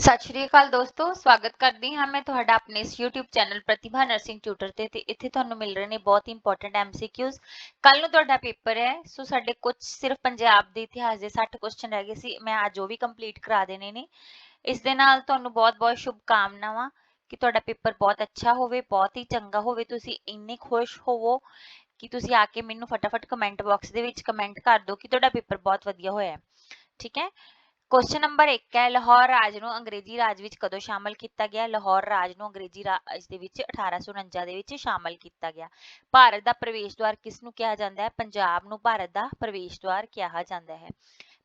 ਸਤਿ ਸ਼੍ਰੀ ਅਕਾਲ ਦੋਸਤੋ, ਸਵਾਗਤ ਕਰਦੀ ਹਾਂ ਮੈਂ ਤੁਹਾਡਾ ਆਪਣੇ ਇਸ YouTube channel Pratibha nursing tutor ਤੇ ਤੇ ਇੱਥੇ ਤੁਹਾਨੂੰ ਮਿਲ ਰਹੇ ਨੇ ਬਹੁਤ ਹੀ ਇੰਪੋਰਟੈਂਟ MCQs ਕੱਲ ਨੂੰ ਤੁਹਾਡਾ ਪੇਪਰ ਹੈ, ਸੋ ਸਾਡੇ ਕੁਝ ਸਿਰਫ ਪੰਜਾਬ ਦੇ ਇਤਿਹਾਸ ਦੇ 60 ਕੁਐਸਚਨ ਰਹਿ ਗਏ ਸੀ, ਮੈਂ ਅੱਜ ਉਹ ਵੀ ਕੰਪਲੀਟ ਕਰਾ ਦੇਣੇ ਨੇ। ਇਸ ਦੇ ਨਾਲ ਤੁਹਾਨੂੰ ਬਹੁਤ-ਬਹੁਤ ਸ਼ੁਭ ਕਾਮਨਾਵਾਂ ਕਿ ਤੁਹਾਡਾ ਪੇਪਰ ਬਹੁਤ ਅੱਛਾ ਹੋਵੇ, ਬਹੁਤ ਹੀ ਚੰਗਾ ਹੋਵੇ, ਤੁਸੀਂ ਇੰਨੇ ਖੁਸ਼ ਹੋਵੋ ਕਿ ਤੁਸੀਂ ਆ ਕੇ ਮੈਨੂੰ ਫਟਾਫਟ ਕਮੈਂਟ ਬਾਕਸ ਦੇ ਵਿੱਚ ਕਮੈਂਟ ਕਰ ਦਿਓ ਕਿ ਤੁਹਾਡਾ ਪੇਪਰ ਬਹੁਤ ਵਧੀਆ ਹੋਇਆ ਠੀਕ ਹੈ? ਕੁਐਸਚਨ ਨੰਬਰ 1 ਹੈ, ਲਾਹੌਰ ਰਾਜ ਨੂੰ ਅੰਗਰੇਜ਼ੀ ਰਾਜ ਵਿੱਚ ਕਦੋਂ ਸ਼ਾਮਲ ਕੀਤਾ ਗਿਆ? ਲਾਹੌਰ ਰਾਜ ਨੂੰ ਅੰਗਰੇਜ਼ੀ ਰਾਜ ਦੇ ਵਿੱਚ 1849 ਦੇ ਵਿੱਚ ਸ਼ਾਮਲ ਕੀਤਾ ਗਿਆ। ਭਾਰਤ ਦਾ ਪ੍ਰਵੇਸ਼ ਦੁਆਰ ਕਿਸ ਨੂੰ ਕਿਹਾ ਜਾਂਦਾ ਹੈ? ਪੰਜਾਬ ਨੂੰ ਭਾਰਤ ਦਾ ਪ੍ਰਵੇਸ਼ ਦੁਆਰ ਕਿਹਾ ਜਾਂਦਾ ਹੈ।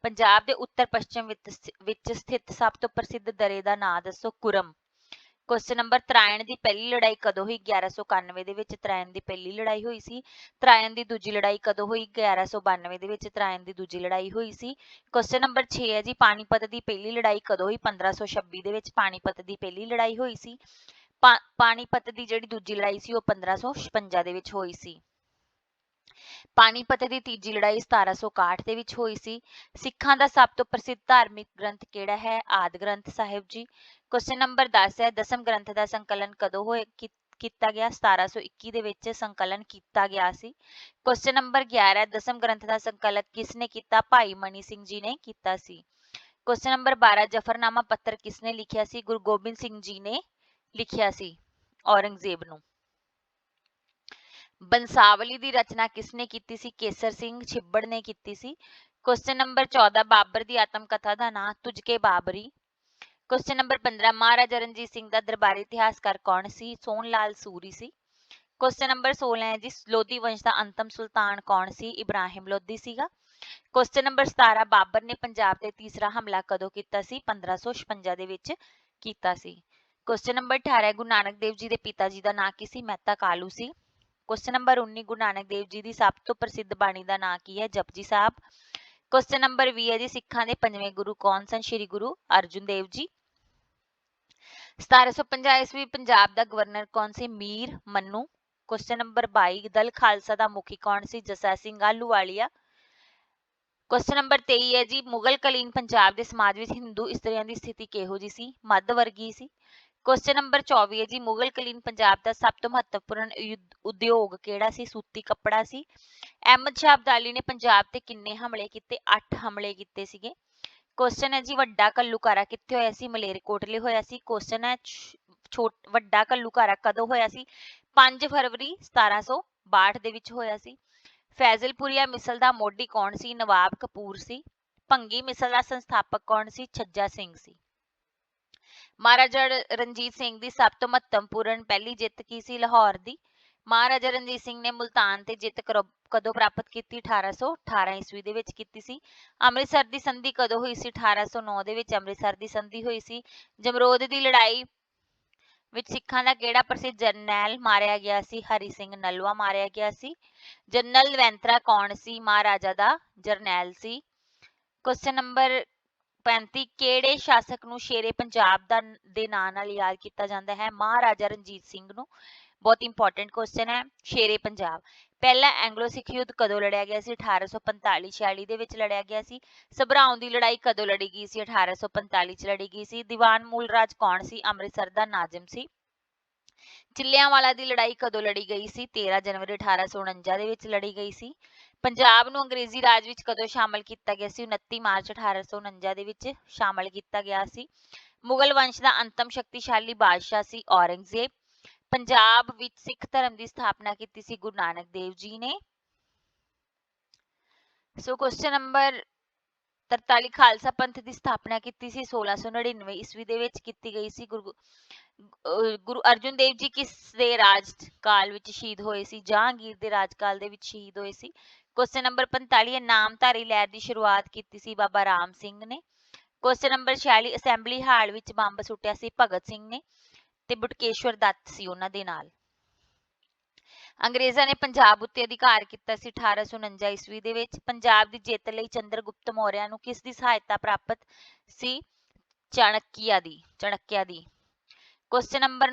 ਪੰਜਾਬ ਦੇ ਉੱਤਰ ਪੱਛਮ ਵਿੱਚ ਸਥਿਤ ਸਭ ਤੋਂ ਪ੍ਰਸਿੱਧ ਦਰੇ ਦਾ ਨਾਂ ਦੱਸੋ, ਕੁਰਮ। ਕੁਐਸਚਨ ਨੰਬਰ ਤਰਾਇਣ ਦੀ ਪਹਿਲੀ ਲੜਾਈ ਕਦੋਂ ਹੋਈ? 1191 ਦੇ ਵਿੱਚ ਤਰਾਇਣ ਦੀ ਪਹਿਲੀ ਲੜਾਈ ਹੋਈ ਸੀ। ਤਰਾਇਣ ਦੀ ਦੂਜੀ ਲੜਾਈ ਕਦੋਂ ਹੋਈ? 1192 ਦੇ ਵਿੱਚ ਤਰਾਇਣ ਦੀ ਦੂਜੀ ਲੜਾਈ ਹੋਈ ਸੀ। ਕੁਐਸਚਨ ਨੰਬਰ 6 ਹੈ ਜੀ, ਪਾਣੀਪਤ ਦੀ ਪਹਿਲੀ ਲੜਾਈ ਕਦੋਂ ਹੋਈ? 1526 ਦੇ ਵਿੱਚ ਪਾਣੀਪਤ ਦੀ ਪਹਿਲੀ ਲੜਾਈ ਹੋਈ ਸੀ। ਪਾ- ਪਾਣੀਪਤ ਦੀ ਜਿਹੜੀ ਦੂਜੀ ਲੜਾਈ ਸੀ, ਉਹ 1556 ਦੇ ਵਿੱਚ ਹੋਈ ਸੀ। ਪਾਣੀਪਤ ਦੀ ਤੀਜੀ ਲੜਾਈ 1761 ਦੇ ਵਿੱਚ ਹੋਈ ਸੀ। ਸਿੱਖਾਂ ਦਾ ਸਭ ਤੋਂ ਪ੍ਰਸਿੱਧ ਧਾਰਮਿਕ ਗ੍ਰੰਥ ਕਿਹੜਾ ਹੈ? ਆਦਿ ਗ੍ਰੰਥ ਸਾਹਿਬ ਜੀ। ਕੁਐਸਚਨ ਨੰਬਰ 10 ਹੈ, ਦਸਮ ਗ੍ਰੰਥ ਦਾ ਸੰਕਲਨ ਕਦੋਂ ਹੋਇਆ ਕੀ- ਕੀਤਾ ਗਿਆ? 1721 ਦੇ ਵਿੱਚ ਸੰਕਲਨ ਕੀਤਾ ਗਿਆ ਸੀ। ਕੁਐਸਚਨ ਨੰਬਰ 11 ਦਸਮ ਗ੍ਰੰਥ ਦਾ ਸੰਕਲਨ ਕਿਸਨੇ ਕੀਤਾ? ਭਾਈ ਮਨੀ ਸਿੰਘ ਜੀ ਨੇ ਕੀਤਾ ਸੀ। ਕੁਐਸਚਨ ਨੰਬਰ 12 ਜਫਰਨਾਮਾ ਪੱਤਰ ਕਿਸਨੇ ਲਿਖਿਆ ਸੀ? ਗੁਰੂ ਗੋਬਿੰਦ ਸਿੰਘ ਜੀ ਨੇ ਲਿਖਿਆ ਸੀ ਔਰੰਗਜ਼ੇਬ ਨੂੰ। ਬੰਸਾਵਲੀ ਦੀ ਰਚਨਾ ਕਿਸਨੇ ਕੀਤੀ ਸੀ? ਕੇਸਰ ਸਿੰਘ ਛਿੱਬੜ ਨੇ ਕੀਤੀ ਸੀ। ਕੁਐਸਚਨ ਨੰਬਰ 14 ਬਾਬਰ ਦੀ ਆਤਮ ਕਥਾ ਦਾ ਨਾਂ ਤੁਝਕੇ ਬਾਬਰੀ। ਕੁਐਸਚਨ ਨੰਬਰ 15 ਮਹਾਰਾਜਾ ਰਣਜੀਤ ਸਿੰਘ ਦਾ ਦਰਬਾਰੀ ਇਤਿਹਾਸਕਾਰ ਕੌਣ ਸੀ? ਸੋਹਣ ਲਾਲ ਸੂਰੀ ਸੀ। ਕੁਐਸਚਨ ਨੰਬਰ 16 ਹੈ ਜੀ, ਲੋਧੀ ਵੰਸ਼ ਦਾ ਅੰਤਮ ਸੁਲਤਾਨ ਕੌਣ ਸੀ? ਇਬਰਾਹਿਮ ਲੋਧੀ ਸੀਗਾ। ਕੁਐਸਚਨ ਨੰਬਰ 17 ਬਾਬਰ ਨੇ ਪੰਜਾਬ ਤੇ ਤੀਸਰਾ ਹਮਲਾ ਕਦੋਂ ਕੀਤਾ ਸੀ? 1556 ਦੇ ਵਿੱਚ ਕੀਤਾ ਸੀ। ਕੁਐਸਚਨ ਨੰਬਰ 18 ਗੁਰੂ ਨਾਨਕ ਦੇਵ ਜੀ ਦੇ ਪਿਤਾ ਜੀ ਦਾ ਨਾਂ ਕੀ ਸੀ? ਮਹਿਤਾ ਕਾਲੂ ਸੀ। ਕੁਐਸਚਨ ਨੰਬਰ 19 ਗੁਰੂ ਨਾਨਕ ਦੇਵ ਜੀ ਦੀ ਸਭ ਤੋਂ ਪ੍ਰਸਿੱਧ ਬਾਣੀ ਦਾ ਨਾਂ ਕੀ ਹੈ? ਜਪਜੀ ਸਾਹਿਬ। ਕੁਐਸਚਨ ਨੰਬਰ 20 ਹੈ ਜੀ, ਸਿੱਖਾਂ ਦੇ ਪੰਜਵੇਂ ਗੁਰੂ ਕੌਣ ਸਨ? ਸ਼੍ਰੀ ਗੁਰੂ ਅਰਜੁਨ ਦੇਵ ਜੀ। 1750 ਈਸਵੀ ਪੰਜਾਬ ਦਾ ਗਵਰਨਰ ਕੌਣ ਸੀ? ਮੀਰ ਮੰਨੂ। ਕੁਐਸਚਨ ਨੰਬਰ 22 ਦਲ ਖਾਲਸਾ ਦਾ ਮੁਖੀ ਕੌਣ ਸੀ? ਜਸਾ ਸਿੰਘ ਆਹਲੂਵਾਲੀਆ। ਕੁਐਸਚਨ ਨੰਬਰ 23 ਹੈ ਜੀ, ਮੁਗਲ ਕਲੀਨ ਪੰਜਾਬ ਦੇ ਸਮਾਜ ਵਿੱਚ ਹਿੰਦੂ ਇਸਤਰੀਆਂ ਦੀ ਸਥਿਤੀ ਕਿਹੋ ਜੀ ਸੀ? ਮੱਧ ਵਰਗੀ ਸੀ। ਕੁਐਸਚਨ ਨੰਬਰ 24 ਹੈ ਜੀ, ਮੁਗਲ ਕਲੀਨ ਪੰਜਾਬ ਦਾ ਸਭ ਤੋਂ ਮਹੱਤਵਪੂਰਨ ਯੁੱਧ- ਉਦਯੋਗ ਕਿਹੜਾ ਸੀ? ਸੂਤੀ ਕੱਪੜਾ ਸੀ। ਅਹਿਮਦ ਸ਼ਾਹ ਅਬਦਾਲੀ ਨੇ ਪੰਜਾਬ ਤੇ ਕਿੰਨੇ ਹਮਲੇ ਕੀਤੇ? 8 ਹਮਲੇ ਕੀਤੇ ਸੀਗੇ। ਕੁਐਸਚਨ ਹੈ ਜੀ, ਵੱਡਾ ਕੱਲੂਕਾਰਾ ਕਿੱਥੇ ਹੋਇਆ ਸੀ? ਮਲੇਰਕੋਟਲੇ ਹੋਇਆ ਸੀ। ਕੁਐਸਚਨ ਹੈ, ਛ- ਛੋਟ, ਵੱਡਾ ਕੱਲੂਕਾਰਾ ਕਦੋਂ ਹੋਇਆ ਸੀ? 5 ਫਰਵਰੀ 1762 ਦੇ ਵਿੱਚ ਹੋਇਆ ਸੀ। ਫੈਜ਼ਲਪੁਰੀਆ ਮਿਸਲ ਦਾ ਮੋਢੀ ਕੌਣ ਸੀ? ਨਵਾਬ ਕਪੂਰ ਸੀ। ਭੰਗੀ ਮਿਸਲ ਦਾ ਸੰਸਥਾਪਕ ਕੌਣ ਸੀ? ਛੱਜਾ ਸਿੰਘ ਸੀ। ਮਹਾਰਾਜਾ ਰਣਜੀਤ ਸਿੰਘ ਦੀ ਸਭ ਤੋਂ ਮਹੱਤਵਪੂਰਨ ਪਹਿਲੀ ਜਿੱਤ ਕੀ ਸੀ ਲਾਹੌਰ ਦੀ? ਮਹਾਰਾਜਾ ਰਣਜੀਤ ਸਿੰਘ ਨੇ ਮੁਲਤਾਨ ਤੇ ਜਿੱਤ ਕਦੋਂ ਪ੍ਰਾਪਤ ਕੀਤੀ? 1818 ਈਸਵੀ ਦੇ ਵਿੱਚ ਕੀਤੀ ਸੀ। ਅੰਮ੍ਰਿਤਸਰ ਦੀ ਸੰਧੀ ਕਦੋਂ ਹੋਈ ਸੀ? 1809 ਦੇ ਵਿੱਚ ਅੰਮ੍ਰਿਤਸਰ ਦੀ ਸੰਧੀ ਹੋਈ ਸੀ। ਜਮਰੋਦ ਦੀ ਲੜਾਈ ਵਿੱਚ ਸਿੱਖਾਂ ਦਾ ਕਿਹੜਾ ਪ੍ਰਸਿੱਧ ਜਰਨੈਲ ਮਾਰਿਆ ਗਿਆ ਸੀ? ਹਰੀ ਸਿੰਘ ਨਲਵਾ ਮਾਰਿਆ ਗਿਆ ਸੀ। ਜਨਰਲ ਵੈਂਤਰਾ ਕੌਣ ਸੀ? ਮਹਾਰਾਜਾ ਦਾ ਜਰਨੈਲ ਸੀ। ਕੁਐਸਚਨ ਨੰਬਰ 35 ਕਿਹੜੇ ਸ਼ਾਸਕ ਨੂੰ ਸ਼ੇਰੇ ਪੰਜਾਬ ਦਾ ਦੇ ਨਾਂ ਨਾਲ ਯਾਦ ਕੀਤਾ ਜਾਂਦਾ ਹੈ? ਮਹਾਰਾਜਾ ਰਣਜੀਤ ਸਿੰਘ ਨੂੰ। ਬਹੁਤ ਇੰਪੋਰਟੈਂਟ ਕੁਐਸਚਨ ਹੈ, ਸ਼ੇਰੇ ਪੰਜਾਬ। ਪਹਿਲਾ ਐਂਗਲੋ ਸਿੱਖ ਯੁੱਧ ਕਦੋਂ ਲੜਿਆ ਗਿਆ ਸੀ? 1845 46 ਦੇ ਵਿੱਚ ਲੜਿਆ ਗਿਆ ਸੀ। ਸਭਰਾਉਂ ਦੀ ਲੜਾਈ ਕਦੋਂ ਲੜੀ ਗਈ ਸੀ? 1845 ਚ ਲੜੀ ਗਈ ਸੀ। ਦੀਵਾਨ ਮੂਲ ਰਾਜ ਕੌਣ ਸੀ? ਅੰਮ੍ਰਿਤਸਰ ਦਾ ਨਾਜ਼ਮ ਸੀ। ਚਿੱਲਿਆਂਵਾਲਾ ਦੀ ਲੜਾਈ ਕਦੋਂ ਲੜੀ ਗਈ ਸੀ? 13 ਜਨਵਰੀ 1849 ਦੇ ਵਿੱਚ ਲੜੀ ਗਈ ਸੀ। ਪੰਜਾਬ ਨੂੰ ਅੰਗਰੇਜ਼ੀ ਰਾਜ ਵਿੱਚ ਕਦੋਂ ਸ਼ਾਮਲ ਕੀਤਾ ਗਿਆ ਸੀ? 29 ਮਾਰਚ 1849 ਦੇ ਵਿੱਚ ਸ਼ਾਮਲ ਕੀਤਾ ਗਿਆ ਸੀ। ਮੁਗਲ ਵੰਸ਼ ਦਾ ਅੰਤਮ ਸ਼ਕਤੀਸ਼ਾਲੀ ਬਾਦਸ਼ਾਹ ਸੀ ਔਰੰਗਜ਼ੇਬ। ਪੰਜਾਬ ਵਿੱਚ ਸਿੱਖ ਧਰਮ ਦੀ ਸਥਾਪਨਾ ਕੀਤੀ ਸੀ ਗੁਰੂ ਨਾਨਕ ਦੇਵ ਜੀ ਨੇ। ਸੋ ਕੁਐਸਚਨ ਨੰਬਰ 43 ਖਾਲਸਾ ਪੰਥ ਦੀ ਸਥਾਪਨਾ ਕੀਤੀ ਸੀ 1699 ਈਸਵੀ ਦੇ ਵਿੱਚ ਕੀਤੀ ਗਈ ਸੀ। ਗੁਰੂ, ਅਹ ਗੁਰੂ ਅਰਜਨ ਦੇਵ ਜੀ ਕਿਸ ਦੇ ਰਾਜ ਕਾਲ ਵਿੱਚ ਸ਼ਹੀਦ ਹੋਏ ਸੀ? ਜਹਾਂਗੀਰ ਦੇ ਰਾਜ ਕਾਲ ਦੇ ਵਿੱਚ ਸ਼ਹੀਦ ਹੋਏ ਸੀ। ਕੁਐਸਚਨ ਨੰਬਰ 45 ਹੈ ਨਾਮਧਾਰੀ ਲਹਿਰ ਦੀ ਸ਼ੁਰੂਆਤ ਕੀਤੀ ਸੀ ਬਾਬਾ ਰਾਮ ਸਿੰਘ ਨੇ। ਕੁਐਸਚਨ ਨੰਬਰ 46 ਅਸੈਂਬਲੀ ਹਾਲ ਵਿੱਚ ਬੰਬ ਸੁੱਟਿਆ ਸੀ ਭਗਤ ਸਿੰਘ ਨੇ ਤੇ ਬਟਕੇਸ਼ਵਰ ਦੱਤ ਸੀ ਉਹਨਾਂ ਦੇ ਨਾਲ। ਅੰਗਰੇਜ਼ਾਂ ਨੇ ਪੰਜਾਬ ਉੱਤੇ ਅਧਿਕਾਰ ਕੀਤਾ ਸੀ 1849 ਈਸਵੀ ਦੇ ਵਿੱਚ। ਪੰਜਾਬ ਦੀ ਜਿੱਤ ਲਈ ਚੰਦਰਗੁਪਤ ਮੌਰਿਆ ਨੂੰ ਕਿਸ ਦੀ ਸਹਾਇਤਾ ਪ੍ਰਾਪਤ ਸੀ? ਚਾਣਕਿਆ ਦੀ ਚਾਣਕਿਆ ਦੀ। ਕੁਐਸਚਨ ਨੰਬਰ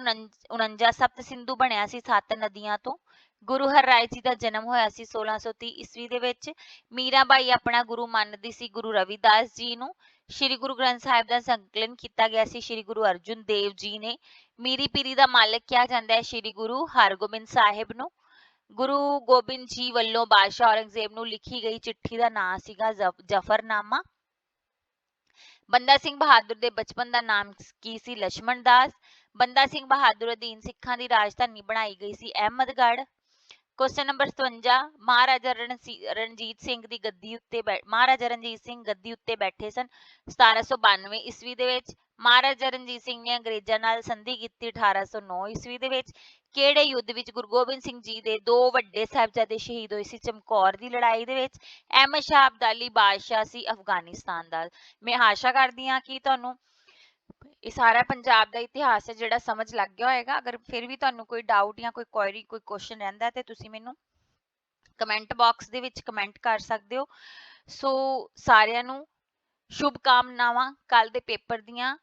49 ਸਪਤ ਸਿੰਧੂ ਬਣਿਆ ਸੀ ਸੱਤ ਨਦੀਆਂ ਤੋਂ। ਗੁਰੂ ਹਰ ਹਰਰਾਏ ਜੀ ਦਾ ਜਨਮ ਹੋਇਆ ਸੀ 1630 ਈਸਵੀ ਦੇ ਵਿੱਚ। ਮੀਰਾਬਾਈ ਆਪਣਾ ਗੁਰੂ ਮੰਨਦੀ ਸੀ, ਗੁਰੂ ਰਵਿਦਾਸ ਜੀ ਨੂੰ। ਸ੍ਰੀ ਗੁਰੂ ਗ੍ਰੰਥ ਸਾਹਿਬ ਦਾ ਸੰਕਲਨ ਕੀਤਾ ਗਿਆ ਸੀ, ਸ੍ਰੀ ਗੁਰੂ ਅਰਜਨ ਦੇਵ ਜੀ ਨੇ। ਮੀਰੀ ਪੀਰੀ ਦਾ ਮਾਲਕ ਕਿਹਾ ਜਾਂਦਾ ਹੈ, ਸ੍ਰੀ ਗੁਰੂ ਹਰਗੋਬਿੰਦ ਸਾਹਿਬ ਨੂੰ। ਗੁਰੂ ਗੋਬਿੰਦ ਜੀ ਵੱਲੋਂ ਬਾਦਸ਼ਾਹ ਔਰੰਗਜ਼ੇਬ ਨੂੰ ਲਿਖੀ ਗਈ ਚਿੱਠੀ ਦਾ ਨਾਂ ਸੀਗਾ ਜ਼ਫਰਨਾਮਾ। ਬੰਦਾ ਸਿੰਘ ਬਹਾਦਰ ਦੇ ਬਚਪਨ ਦਾ ਨਾਮ ਕੀ ਸੀ? ਲਛਮਣ ਦਾਸ। ਬੰਦਾ ਸਿੰਘ ਬਹਾਦਰ ਅਧੀਨ ਸਿੱਖਾਂ ਦੀ ਰਾਜਧਾਨੀ ਬਣਾਈ ਗਈ ਸੀ ਅਹਿਮਦਗੜ੍ਹ। ਕੁਐਸਚਨ ਨੰਬਰ 57 ਮਹਾਰਾਜਾ ਰਣਸੀ- ਰਣਜੀਤ ਸਿੰਘ ਦੀ ਗੱਦੀ ਉੱਤੇ ਬੈ- ਮਹਾਰਾਜਾ ਰਣਜੀਤ ਸਿੰਘ ਗੱਦੀ ਉੱਤੇ ਬੈਠੇ ਸਨ 1792 ਈਸਵੀ ਦੇ ਵਿੱਚ। ਮਹਾਰਾਜਾ ਰਣਜੀਤ ਸਿੰਘ ਨੇ ਅੰਗਰੇਜ਼ਾਂ ਨਾਲ ਸੰਧੀ ਕੀਤੀ 1809 ਈਸਵੀ ਦੇ ਵਿੱਚ। ਕਿਹੜੇ ਯੁੱਧ ਵਿੱਚ ਗੁਰੂ ਗੋਬਿੰਦ ਸਿੰਘ ਜੀ ਦੇ ਦੋ ਵੱਡੇ ਸਾਹਿਬਜ਼ਾਦੇ ਸ਼ਹੀਦ ਹੋਏ ਸੀ? ਚਮਕੌਰ ਦੀ ਲੜਾਈ ਦੇ ਵਿੱਚ। ਅਹਿਮਦ ਸ਼ਾਹ ਅਬਦਾਲੀ ਬਾਦਸ਼ਾਹ ਸੀ ਅਫਗਾਨਿਸਤਾਨ ਦਾ। ਮੈਂ ਆਸ਼ਾ ਕਰਦੀ ਹਾਂ ਕਿ ਤੁਹਾਨੂੰ ਇਹ ਸਾਰਾ ਪੰਜਾਬ ਦਾ ਇਤਿਹਾਸ ਹੈ, ਜਿਹੜਾ ਸਮਝ ਲੱਗ ਗਿਆ ਹੋਏਗਾ। ਅਗਰ ਫਿਰ ਵੀ ਤੁਹਾਨੂੰ ਕੋਈ ਡਾਊਟ ਜਾਂ ਕੋਈ ਕੁਐਰੀ ਕੋਈ ਕੁਐਸਚਨ ਰਹਿੰਦਾ ਹੈ, ਤੇ ਤੁਸੀਂ ਮੈਨੂੰ ਕਮੈਂਟ ਬਾਕਸ ਦੇ ਵਿੱਚ ਕਮੈਂਟ ਕਰ ਸਕਦੇ ਹੋ। ਸੋ ਸਾਰਿਆਂ ਨੂੰ ਸ਼ੁਭ ਕਾਮਨਾਵਾਂ ਕੱਲ ਦੇ ਪੇਪਰ ਦੀਆਂ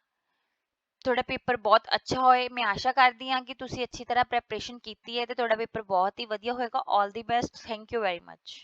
ਤੁਹਾਡਾ ਪੇਪਰ ਬਹੁਤ ਅੱਛਾ ਹੋਏ। ਮੈਂ ਆਸ਼ਾ ਕਰਦੀ ਹਾਂ ਕਿ ਤੁਸੀਂ ਅੱਛੀ ਤਰ੍ਹਾਂ ਪ੍ਰੈਪਰੇਸ਼ਨ ਕੀਤੀ ਹੈ ਤੇ ਤੁਹਾਡਾ ਪੇਪਰ ਬਹੁਤ ਹੀ ਵਧੀਆ ਹੋਏਗਾ। 올 the best thank you very much